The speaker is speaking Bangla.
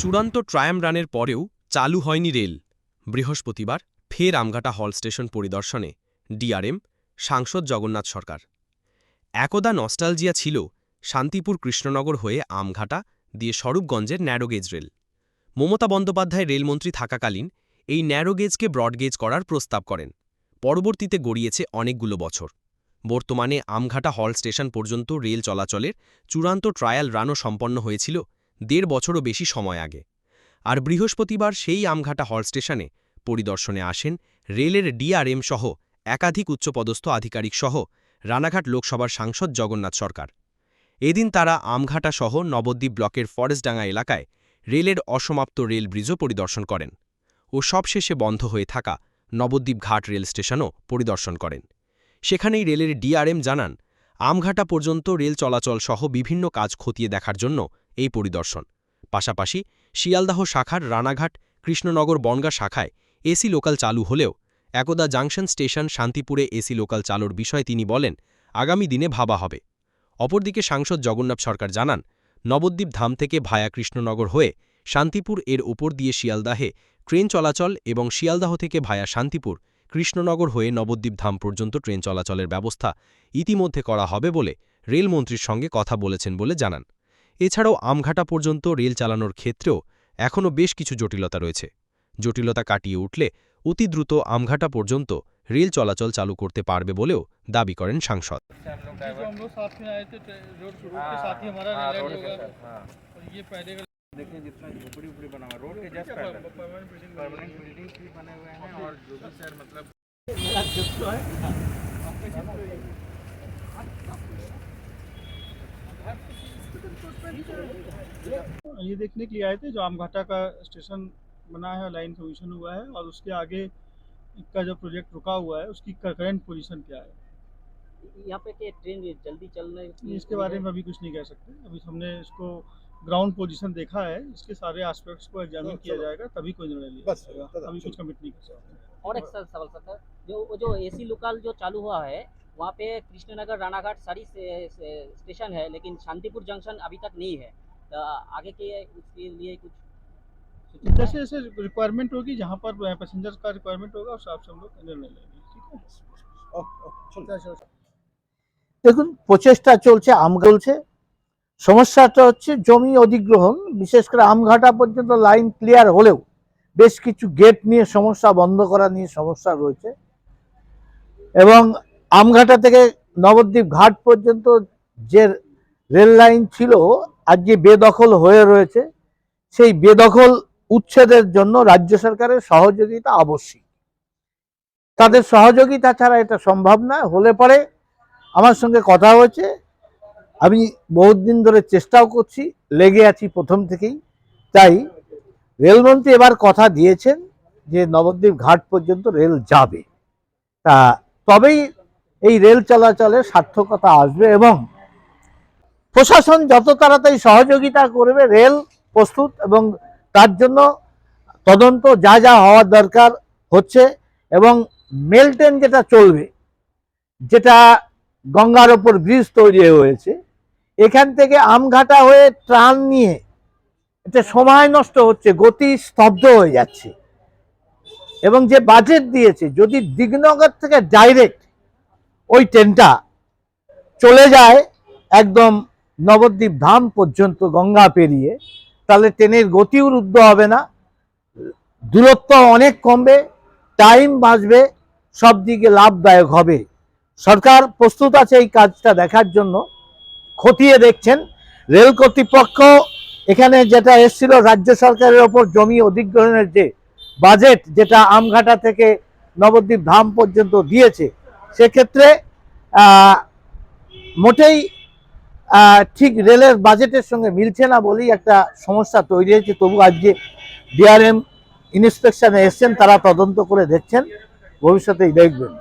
চূড়ান্ত ট্রায়াম রানের পরেও চালু হয়নি রেল। বৃহস্পতিবার ফের আমঘাটা হল স্টেশন পরিদর্শনে ডিআরএম, সাংসদ জগন্নাথ সরকার। একদা নস্টালজিয়া ছিল শান্তিপুর কৃষ্ণনগর হয়ে আমঘাটা দিয়ে স্বরূপগঞ্জের narrow gauge rail. Mamata Bandyopadhyay রেলমন্ত্রী থাকাকালীন এই ন্যারোগেজকে ব্রডগেজ করার প্রস্তাব করেন। পরবর্তীতে গড়িয়েছে অনেকগুলো বছর। বর্তমানে আমঘাটা হল স্টেশন পর্যন্ত রেল চলাচলের চূড়ান্ত ট্রায়াল রানও সম্পন্ন হয়েছিল দেড় বছরও বেশি সময় আগে। আর বৃহস্পতিবার সেই আমঘাটা হল স্টেশনে পরিদর্শনে আসেন রেলের ডিআরএম সহ একাধিক উচ্চপদস্থ আধিকারিক সহ রানাঘাট লোকসভার সাংসদ জগন্নাথ সরকার। এদিন তারা আমঘাটা সহ নবদ্বীপ ব্লকের ফরেস্টডাঙ্গা এলাকায় রেলের অসমাপ্ত রেল ব্রিজও পরিদর্শন করেন ও সবশেষে বন্ধ হয়ে থাকা নবদ্বীপ ঘাট রেল স্টেশনও পরিদর্শন করেন। সেখানেই রেলের ডিআরএম জানান আমঘাটা পর্যন্ত রেল চলাচল সহ বিভিন্ন কাজ খতিয়ে দেখার জন্য এই পরিদর্শন। পাশাপাশি শিয়ালদাহ শাখার রানাঘাট, কৃষ্ণনগর বনগা শাখায় এসি লোকাল চালু হলেও একদা জাংশন স্টেশন শান্তিপুরে এসি লোকাল চালুর বিষয়ে তিনি বলেন, আগামী দিনে ভাবা হবে। অপরদিকে সাংসদ জগন্নাথ সরকার জানান, নবদ্বীপ ধাম থেকে ভায়া কৃষ্ণনগর হয়ে শান্তিপুর এর উপর দিয়ে শিয়ালদাহে ট্রেন চলাচল এবং শিয়ালদাহ থেকে ভায়া শান্তিপুর কৃষ্ণনগর হয়ে নবদ্বীপ ধাম পর্যন্ত ট্রেন চলাচলের ব্যবস্থা ইতিমধ্যে করা হবে বলে রেলমন্ত্রীর সঙ্গে কথা বলেছেন বলে জানান। এছাড়াও আমঘাটা পর্যন্ত রেল চালানোর ক্ষেত্রেও এখনও বেশ কিছু জটিলতা রয়েছে। জটিলতা কাটিয়ে উঠলে অতি দ্রুত আমঘাটা পর্যন্ত রেল চলাচল চালু করতে পারবে বলেও দাবি করেন সাংসদ। ही हाँ, हाँ। देखिए जितना झोपड़ी उपड़ी बना हुआ रोड के जस्ट परमानेंट बिल्डिंग भी बने हुए हैं और जो भी सर मतलब ये देखने के लिए आए थे जो आमघाटा का स्टेशन बना है लाइन कमीशन हुआ है और उसके आगे का जो प्रोजेक्ट रुका हुआ है उसकी करंट पोजीशन क्या है यहाँ पे ट्रेन जल्दी चलने की इसके बारे में अभी कुछ नहीं कह सकते अभी हमने इसको ग्राउंड पोजीशन देखा है इसके सारे एस्पेक्ट्स को एग्जामिन किया जाएगा तभी कोई निर्णय लिया बस, जाएगा दादा, अभी कुछ कमिट नहीं कर सकते और एक सर सवाल सर था जो वो जो एसी लोकल जो चालू हुआ है वहाँ पे कृष्णनगर रानाघाट सारी से- से- स्टेशन है लेकिन शांतिपुर जंक्शन अभी तक नहीं है तो आगे के उसके लिए कुछ सूचित है? जैसे जैसे रिक्वायरमेंट होगी जहाँ पर पैसेंजर का रिक्वायरमेंट होगा उस हिसाब से हम लोग निर्णय लेंगे ठीक है ওকে, ওকে, চলুন। দেখুন প্রচেষ্টা চলছে আম চলছে সমস্যাটা হচ্ছে জমি অধিগ্রহণ, বিশেষ করে আমঘাটা পর্যন্ত লাইন ক্লিয়ার হলেও বেশ কিছু গেট নিয়ে সমস্যা বন্ধ করা নিয়ে সমস্যা রয়েছে। এবং আমঘাটা থেকে নবদ্বীপ ঘাট পর্যন্ত যে রেল লাইন ছিল যে বেদখল হয়ে রয়েছে। সেই বেদখল উচ্ছেদের জন্য রাজ্য সরকারের সহযোগিতা আবশ্যিক। তাদের সহযোগিতা ছাড়া এটা সম্ভব না। হলে পরে আমার সঙ্গে কথা হয়েছে। আমি বহুত দিন ধরে চেষ্টাও করছি, লেগে আছি প্রথম থেকেই। তাই রেলমন্ত্রী এবার কথা দিয়েছেন যে নবদ্বীপ ঘাট পর্যন্ত রেল যাবে। তা তবেই এই রেল চলাচলের সার্থকতা আসবে এবং প্রশাসন যত তাড়াতাড়ি সহযোগিতা করবে, রেল প্রস্তুত এবং তার জন্য তদন্ত যা যা হওয়ার দরকার হচ্ছে এবং মেল ট্রেন যেটা চলবে, যেটা গঙ্গার ওপর ব্রিজ তৈরি হয়েছে এখান থেকে আমঘাটা হয়ে ট্রান নিয়ে এটা সময় নষ্ট হচ্ছে, গতি স্তব্ধ হয়ে যাচ্ছে। এবং যে বাজেট দিয়েছে, যদি দিগনগর থেকে ডাইরেক্ট ওই ট্রেনটা চলে যায়, একদম নবদ্বীপ ধাম পর্যন্ত গঙ্গা পেরিয়ে, তাহলে ট্রেনের গতিও রুদ্ধ হবে না, দূরত্ব অনেক কমবে টাইম বাঁচবে সব দিকে লাভদায়ক হবে। সরকার প্রস্তুত আছে এই কাজটা দেখার জন্য। খতিয়ে দেখছেন। রেল কর্তৃপক্ষ এখানে যেটা এসছিল, রাজ্য সরকারের ওপর জমি অধিগ্রহণের যে বাজেট, যেটা আমঘাটা থেকে নবদ্বীপ ধাম পর্যন্ত দিয়েছে, সেক্ষেত্রে মোটেই ঠিক রেলের বাজেটের সঙ্গে মিলছে না বলেই একটা সমস্যা তৈরি হয়েছে। তবু আজকে ডিআরএম ইন্সপেকশনে এসছেন, তারা তদন্ত করে দেখছেন, ভবিষ্যতেই দেখবেন।